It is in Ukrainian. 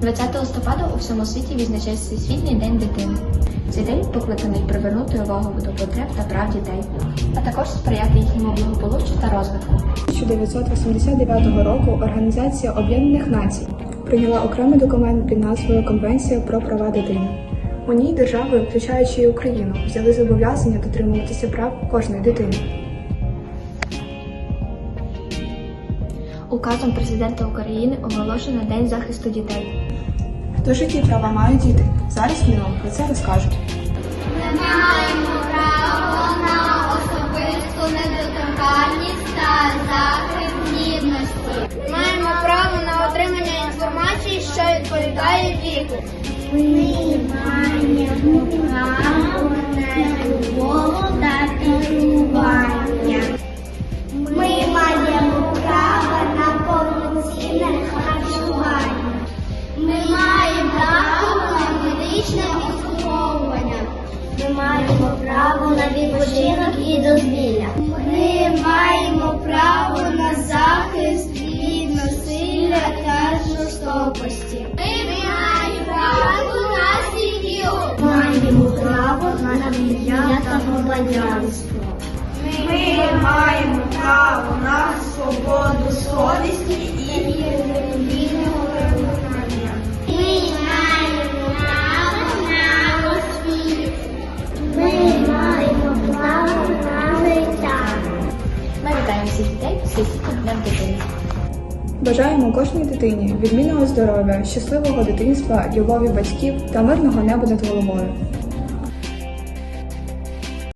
20 листопада у всьому світі відзначається Всесвітній день дитини. Цей день покликаний привернути увагу до потреб та прав дітей, а також сприяти їхньому благополуччю та розвитку. 1989 року Організація Об'єднаних Націй прийняла окремий документ під назвою Конвенція про права дитини. У ній держави, включаючи і Україну, взяли зобов'язання дотримуватися прав кожної дитини. Указом президента України оголошено День захисту дітей. Тож які права мають діти? Зараз ми вам про це розкажуть. Ми маємо право на особисту недоторканність та захист гідності. Маємо право на отримання інформації, що відповідає віку. Ми маємо медичне обслуговування. Ми маємо право на відпочинок і дозвілля. Ми маємо право на захист від насилля та жорстокості. Ми маємо право на сім'ю. Маємо право на навчання та громадянство. Ми маємо право на свободу совісті Всесвітнім днем дитини. Бажаємо кожній дитині відмінного здоров'я, щасливого дитинства, любові батьків та мирного неба над головою.